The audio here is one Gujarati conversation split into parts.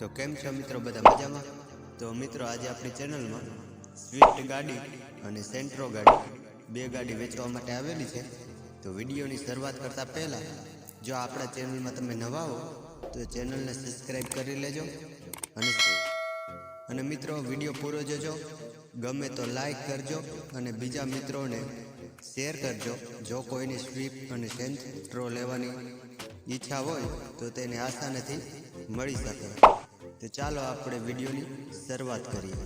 તો કેમ છો મિત્રો બધા મજામાં? તો મિત્રો આજે આપણી ચેનલમાં સ્વિફ્ટ ગાડી અને સેન્ટ્રો ગાડી બે ગાડી વેચવા માટે આવેલી છે. તો વિડીયોની શરૂઆત કરતાં પહેલાં જો આપણા ચેનલમાં તમે નવા હો, તો ચેનલને સબસ્ક્રાઈબ કરી લેજો અને અને મિત્રો વીડિયો પૂરો જોજો. ગમે તો લાઈક કરજો અને બીજા મિત્રોને શેર કરજો. જો કોઈની સ્વિફ્ટ અને સેન્ટ્રો લેવાની ઈચ્છા હોય, તો તેને આસાનીથી મળી શકે. તો ચાલો આપણે વિડીયોની શરૂઆત કરીએ.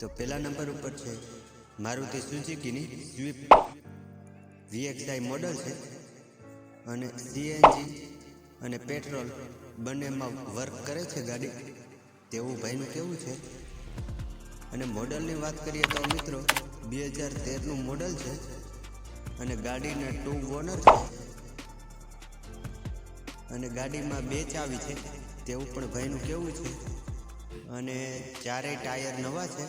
તો પહેલા નંબર ઉપર છે. મારુતિ સુઝુકીની સ્વિફ્ટ વીએક્સઆઈ મોડલ છે અને સીએનજી અને પેટ્રોલ બંનેમાં વર્ક કરે છે ગાડી. તેવું ભાઈનું કેવું છે? અને મોડલની વાત કરીએ તો મિત્રો બે હજાર તેરનું મોડલ છે. અને ગાડીના ટુ ઓનર છે અને ગાડીમાં બે ચાવી છે. તેવું પણ ભાઈનું કેવું છે? અને ચારેય ટાયર નવા છે,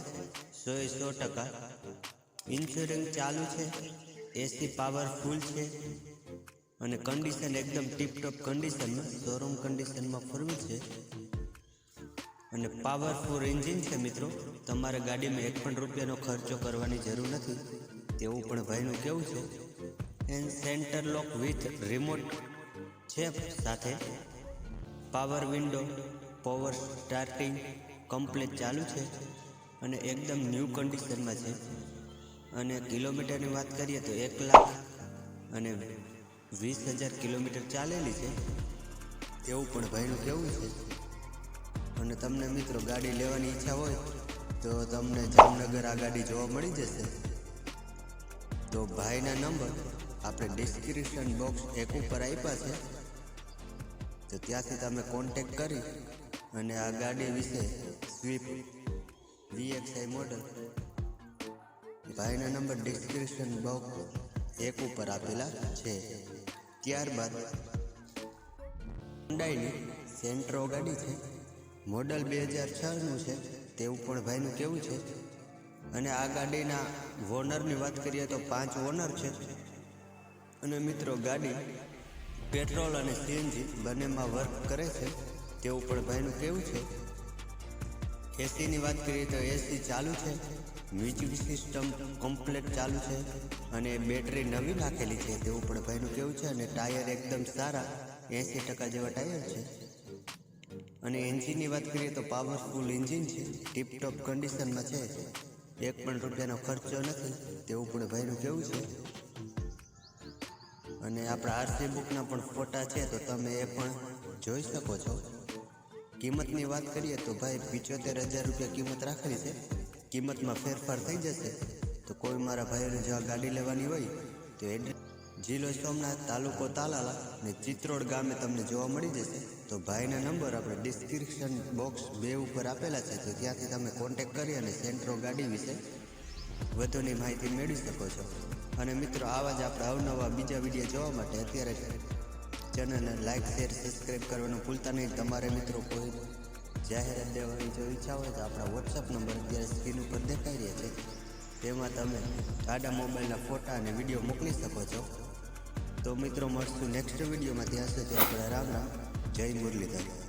સો એ સો ટકા. ઇન્સ્યોરન્સ ચાલુ છે એસી પાવરફુલ છે, અને કન્ડિશન એકદમ ટીપટોપ કન્ડિશનમાં શોરૂમ કન્ડિશનમાં ફરવું છે. અને પાવરફુલ એન્જિન છે મિત્રો. તમારે ગાડીમાં એક પણ રૂપિયાનો ખર્ચો કરવાની જરૂર નથી. તેવું પણ ભાઈનું કેવું છે? And centre lock with remote છે સાથે. Power window power starting complete ચાલુ છે અને એકદમ ન્યૂ કન્ડિશનમાં છે. અને કિલોમીટરની વાત કરીએ તો એક લાખ અને વીસ હજાર કિલોમીટર ચાલેલી છે. એવું પણ ભાઈનું કેવું છે? અને તમને મિત્રો ગાડી લેવાની ઈચ્છા હોય તો તમને જામનગર આ ગાડી જોવા મળી જશે. તો ભાઈના નંબર આપણે ડિસ્ક્રિપ્શન બોક્સ એક ઉપર આપ્યા છે. તો ત્યાંથી તમે કોન્ટેક કરી અને આ ગાડી વિશે સ્વિફ્ટ વીએક્સઆઈ મોડલ ભાઈના નંબર ડિસ્ક્રિપ્શન બોક્સ એક ઉપર આપેલા છે. ત્યારબાદ હુન્ડાઈની સેન્ટ્રો ગાડી છે. મોડલ બે હજાર છનું છે. તેવું પણ ભાઈનું કેવું છે? અને આ ગાડીના ઓનરની વાત કરીએ તો પાંચ ઓનર છે. અને મિત્રો, ગાડી પેટ્રોલ અને સીએનજી બંનેમાં વર્ક કરે છે. તેવું પણ ભાઈનું કેવું છે? એસીની વાત કરીએ તો એસી ચાલુ છે. મ્યુઝિક સિસ્ટમ કમ્પ્લેટ ચાલુ છે. અને બેટરી નવી નાખેલી છે. તેવું પણ ભાઈનું કેવું છે? અને ટાયર એકદમ સારા એંસી ટકા જેવા ટાયર છે. અને એન્જિનની વાત કરીએ તો પાવરફુલ એન્જિન છે. ટીપટોપ કન્ડિશનમાં છે. એક પણ રૂપિયાનો ખર્ચો નથી, તેવું પણ ભાઈનું કેવું છે? અને આપણા આરસી બુકના પણ ફોટા છે, તો તમે એ પણ જોઈ શકો છો. કિંમતની વાત કરીએ તો ભાઈ પિચોતેર હજાર રૂપિયા કિંમત રાખેલી છે. કિંમતમાં ફેરફાર થઈ જશે. તો કોઈ મારા ભાઈઓને જો ગાડી લેવાની હોય, તો એડ્રેસ જિલ્લો સોમનાથ તાલુકો તાલાલા ને ચિત્રોડ ગામે તમને જોવા મળી જશે. તો ભાઈના નંબર આપણે ડિસ્ક્રિપ્શન બોક્સ બે ઉપર આપેલા છે, તો ત્યાંથી તમે કોન્ટેક કરી અને સેન્ટ્રો ગાડી વિશે વધુની માહિતી મેળવી શકો છો. અને મિત્રો, આવા જ આપણે અવનવા બીજા વીડિયો જોવા માટે અત્યારે ચેનલને લાઇક શેર સબસ્ક્રાઈબ કરવાનું ભૂલતા નહીં. તમારે મિત્રો, કોઈ જાહેરાત દેવાની જો ઈચ્છા હોય તો આપણા વોટ્સઅપ નંબર અત્યારે સ્ક્રીન ઉપર દેખાઈ રહ્યા છે. તેમાં તમે આડા મોબાઈલના ફોટા અને વીડિયો મોકલી શકો છો. તો મિત્રો મળશું નેક્સ્ટ વિડીયોમાં ત્યાં સુધી આપણે રામ રામ. જય મુરલીધર.